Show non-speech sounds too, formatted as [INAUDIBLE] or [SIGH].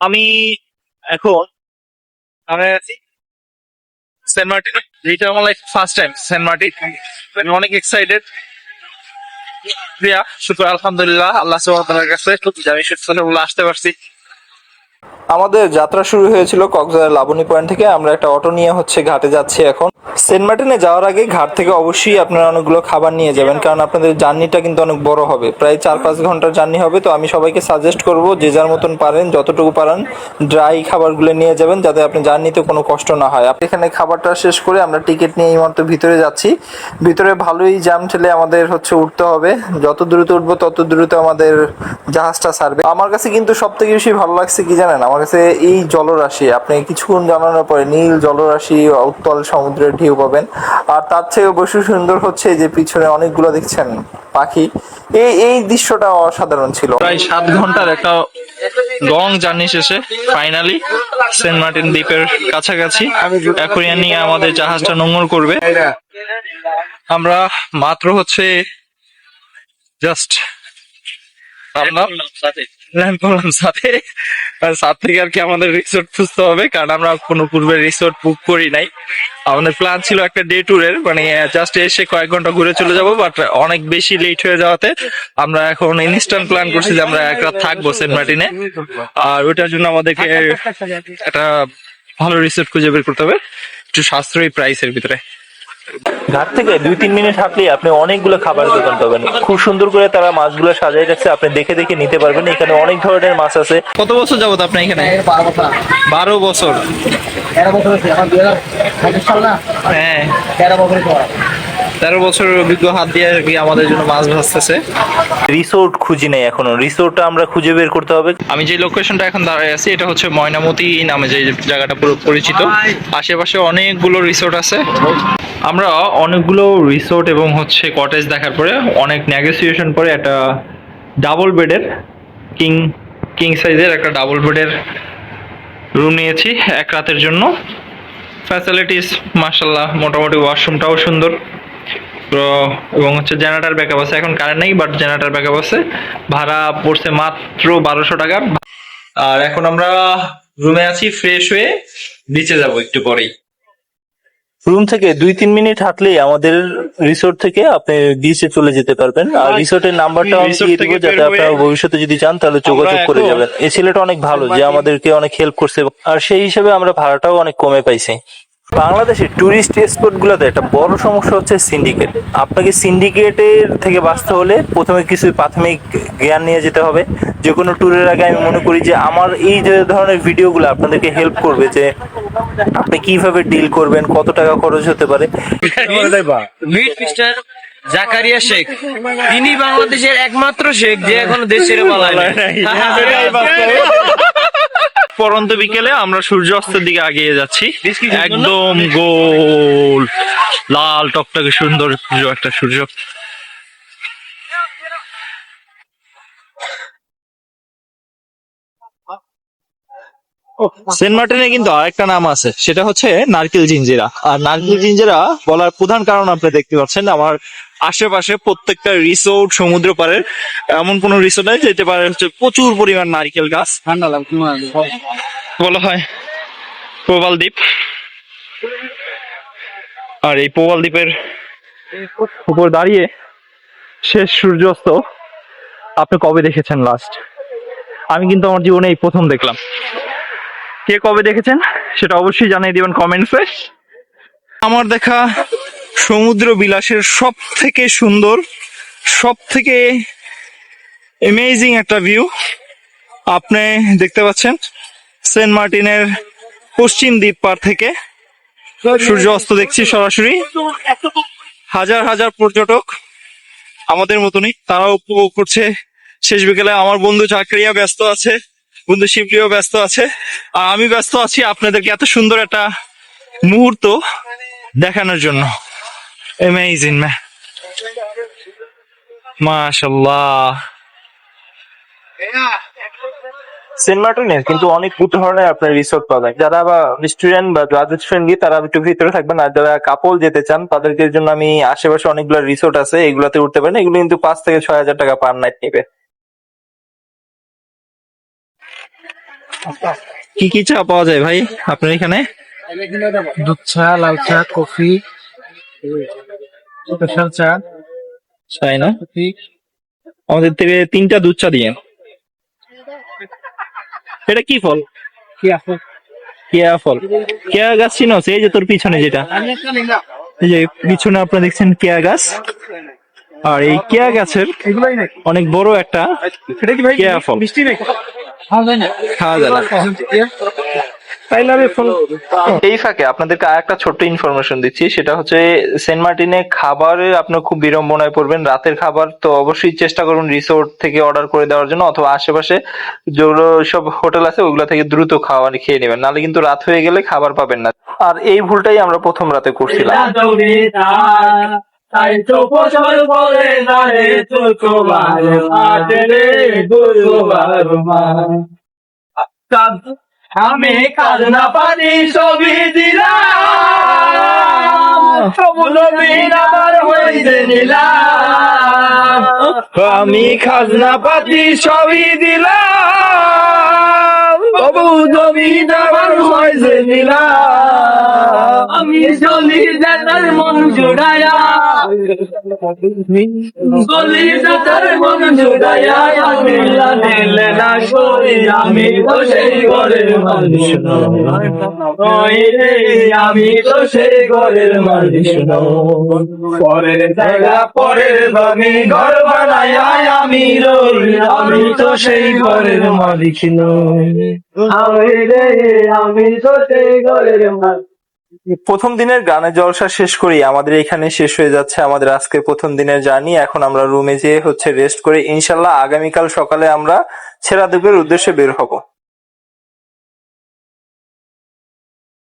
আমি এখন আমি আছি সেন্ট মার্টিন এইটা আমার life first time Saint Martin. আমি অনেক এক্সাইটেড প্রিয়া, শুক্র, আলহামদুলিল্লাহ, আল্লাহ সুবহানাহু কাছে, আমি সুস্থ আসতে পারছি। আমাদের যাত্রা শুরু হয়েছিল কক্সবাজার লাবণী পয়েন্ট থেকে। আমরা একটা অটো নিয়ে হচ্ছে ঘাটে যাচ্ছি এখন। সেন্ট মার্টিনে যাওয়ার আগে ঘাট থেকে অবশ্যই আপনারা অনেকগুলো খাবার নিয়ে যাবেন, কারণ আপনাদের জার্নিটা কিন্তু অনেক বড় হবে। প্রায় চার পাঁচ ঘণ্টার জার্নি হবে, তো আমি সবাইকে সাজেস্ট করব যে যার মতন পারেন, যতটুকু পারেন ড্রাই খাবারগুলো নিয়ে যাবেন, যাতে আপনি জার্নিতে কোনো কষ্ট না হয়। আপনি এখানে খাবারটা শেষ করে আমরা টিকিট নিয়ে এই মুহূর্তে ভিতরে যাচ্ছি। ভিতরে ভালোই জ্যাম ঠেলে আমাদের হচ্ছে উঠতে হবে। যত দ্রুত উঠবো, তত দ্রুত আমাদের জাহাজটা ছাড়বে আমার কাছে কিন্তু সব থেকে বেশি ভালো লাগছে কি জানেন? আমার কাছে এই জলরাশি, আপনি কিছুক্ষণ জানানোর পরে নীল জলরাশি, উত্তল সমুদ্রের ঢেউ পাবেন। আর তার থেকে বেশি সুন্দর হচ্ছে যে পিছনে অনেকগুলো দেখছেন পাখি। এই এই দৃশ্যটা অসাধারণ ছিল। প্রায় সাত ঘণ্টার একটা লং জার্নি শেষে ফাইনালি সেন্ট মার্টিন দ্বীপের কাছাকাছি অ্যাকোরিয়া নিয়ে আমাদের জাহাজটা নোংর করবে। আমরা মাত্র হচ্ছে জাস্ট ল্যান্ড করলাম সাথে। সাত থেকে আর কি আমাদের রিসোর্ট খুঁজতে হবে কারণ আমরা কোনো পূর্বে রিসোর্ট বুক করি নাই। আমাদের প্ল্যান ছিল একটা ডে ট্যুরের মানে জাস্ট এসে কয়েক ঘণ্টা ঘুরে চলে যাব বাট অনেক বেশি লেট হয়ে যাওয়াতে আমরা এখন ইনস্ট্যান্ট প্ল্যান করছি যে আমরা এক রাত থাকব সেন্ট মার্টিনে। আর ওইটার জন্য আমাদেরকে একটা ভালো রিসোর্ট খুঁজে বের করতে হবে একটু সাশ্রয়ী প্রাইসের ভিতরে। ঘাট থেকে দুই তিন মিনিট হাঁটলে আপনি অনেকগুলো খাবার দোকান পাবেন। খুব সুন্দর করে তারা মাছগুলো সাজাই রাখছে আপনি দেখে দেখে নিতে পারবেন। এখানে অনেক ধরনের মাছ আছে। কত বছর যাবত আপনি এখানে? বারো বছর। হ্যাঁ। তেরো বছর বছরের অভিজ্ঞ হাত দিয়ে আর কি আমাদের জন্য মাছ ভাজতেছে। রিসোর্ট খুঁজি নেই এখনও। রিসোর্টটা আমরা খুঁজে বের করতে হবে। আমি যে লোকেশনটা এখন দাঁড়ায় আছি এটা হচ্ছে ময়নামতি নামে যে জায়গাটা পুরো পরিচিত। আশেপাশে অনেকগুলো রিসোর্ট আছে। আমরা অনেকগুলো রিসোর্ট এবং হচ্ছে কটেজ দেখার পরে অনেক নেগোসিয়েশন পরে একটা ডাবল বেডের কিং কিং সাইজের একটা ডাবল বেডের রুম নিয়েছি এক রাতের জন্য। ফ্যাসিলিটিস মার্শাল্লাহ মোটামুটি ওয়াশরুমটাও সুন্দর। এবং হচ্ছে জেনারেটার ব্যাকআপ আছে। এখন কারেন্ট নেই বাট জেনারেটার ব্যাকআপ আছে। ভাড়া পড়ছে মাত্র বারোশো টাকা। আর এখন আমরা রুমে আছি ফ্রেশ হয়ে। নিচে যাব একটু পরেই। রুম থেকে দুই তিন মিনিট হাঁটলেই আমাদের রিসোর্ট থেকে আপনি বিচে চলে যেতে পারবেন। আর রিসোর্টের নাম্বারটা আমি দিয়ে দিব যাতে আপনারা ভবিষ্যতে যদি চান তাহলে যোগাযোগ করে যাবেন। এই ছেলেটা অনেক ভালো যে আমাদেরকে অনেক হেল্প করছে। আর সেই হিসেবে আমরা ভাড়াটাও অনেক কমে পাইছি। বাংলাদেশের টুরিস্ট স্পট গুলোতে একটা বড় সমস্যা হচ্ছে সিন্ডিকেট আপনাকে সিন্ডিকেটের থেকে বাঁচতে হলে প্রথমে কিছু প্রাথমিক জ্ঞান নিয়ে যেতে হবে। যে কোনো ট্যুরের আগে আমি মনে করি যে আমার এই যে ধরনের ভিডিওগুলো আপনাদেরকে হেল্প করবে যে আপনি কীভাবে ডিল করবেন কত টাকা খরচ হতে পারে। জাকারিয়া শেখ। তিনি বাংলাদেশের একমাত্র শেখ যে এখনও দেশ ছেড়ে পালায় নাই। [LAUGHS] পরন্ত বিকেলে আমরা সূর্যাস্তের দিকে আগিয়ে যাচ্ছি। একদম গোল লাল টকটকে সুন্দর একটা সূর্য সেন্ট মার্টিনে কিন্তু আরেকটা নাম আছে সেটা হচ্ছে নারকেল জিঞ্জিরা। আর নারকেল জিঞ্জিরা বলার প্রধান কারণ আপনি দেখতে পাচ্ছেন আমার আশেপাশে প্রত্যেকটা রিসোর্ট সমুদ্র পাড়ের এমন কোন রিসোর্ট নেই যেতে পারে হচ্ছে প্রচুর পরিমাণ নারকেল গাছ। ঠান্ডা লাগছে বলা হয় প্রবাল দ্বীপ। আর এই প্রবাল দ্বীপের উপর দাঁড়িয়ে শেষ সূর্যাস্ত আপনি কবে দেখেছেন লাস্ট আমি কিন্তু আমার জীবনে এই প্রথম দেখলাম। কে কবে দেখেছেন সেটা অবশ্যই জানিয়ে দিবেন কমেন্টসে। আমার দেখা সমুদ্র বিলাসের সব থেকে সুন্দর সব থেকে অ্যামেজিং একটা ভিউ আপনি দেখতে পাচ্ছেন সেন্ট মার্টিনের পশ্চিম দ্বীপ পার থেকে সূর্য অস্ত দেখছি সরাসরি। হাজার হাজার পর্যটক আমাদের মতনই তারাও উপভোগ করছে। শেষ বিকেলে আমার বন্ধু চাকরিয়া ব্যস্ত আছে। বন্ধু শিবপ্রিয় ব্যস্ত আছে। আর আমি ব্যস্ত আছি আপনাদেরকে এত সুন্দর একটা মুহূর্ত দেখানোর জন্য। অ্যামেজিং ম্যা মাশাল্লাহ সেন্ট মার্টিনের কিন্তু অনেক ধরনের আপনার রিসোর্ট পাবেন যারা বা স্টুডেন্ট বা গ্রাজুয়েট ফ্রেন্ডলি তারা একটু ভিতরে থাকবেন, আর যারা কাপল যেতে চান, তাদেরকে জন্য আমি আশেপাশে অনেকগুলো রিসোর্ট আছে, এগুলাতে উঠতে পারেন। এগুলো কিন্তু পাঁচ থেকে ছয় হাজার টাকা পার নাইট নেবে। কি কি চা পাওয়া যায় ভাই আপনার এখানে? দুধ চা লাল চা কফি স্পেশাল চা। চাই না? আমাদের থেকে তিনটা দুধ চা দিয়ে। এটা কি ফল? কি আছে কেয়া ফল। কেয়া গাছ চিনো? এই যে তোর পিছনে যেটা। এই যে পিছনে আপনারা দেখছেন কেয়া গাছ। আর এই কেয়া গাছের অনেক বড় একটা কেয়া ফল। খাওয়া যায় না? খাওয়া যায় না। তাইলে আমি ফোন? এই ফাঁকে আপনাদেরকে আর একটা ছোট্ট ইনফরমেশন দিচ্ছি সেটা হচ্ছে সেন্ট মার্টিনে খাবারে আপনার খুব বিড়ম্বনায় পড়বেন। রাতের খাবার তো অবশ্যই চেষ্টা করুন রিসোর্ট থেকে অর্ডার করে দেওয়ার জন্য অথবা আশেপাশে যেগুলো সব হোটেল আছে ওগুলো থেকে দ্রুত খাবার খেয়ে নেবেন। নাহলে কিন্তু রাত হয়ে গেলে খাবার পাবেন না। আর এই ভুলটাই আমরা প্রথম রাতে করছিলাম। তাই তো না রে তো তোমার রে আমি খাজনা পানি ছবি দিলাম, সবুজ আমার হইতে নিলাম। আমি খাজনা পাতি সবই দিলাম জমিন আমার হইতে নিলাম আমি চলি যাতার মন জুড়ায়া। চলি যাতার মন জুড়ায়া আমি দিলে না করি আমি তো সেই ঘরের মানুষ আমি তো সেই ঘরের মানুষ। পরের জায়গা, পরের জমি ঘর বানায় আমি রই। আমি তো সেই ঘরের মালিক নই। প্রথম দিনের গানের জলসা শেষ করি, আমাদের এখানে শেষ হয়ে যাচ্ছে আমাদের আজকে প্রথম দিনের জানি এখন আমরা রুমে যেয়ে হচ্ছে রেস্ট করে, ইনশাল্লাহ আগামীকাল সকালে আমরা ছেড়া দ্বীপের উদ্দেশ্যে বের হব।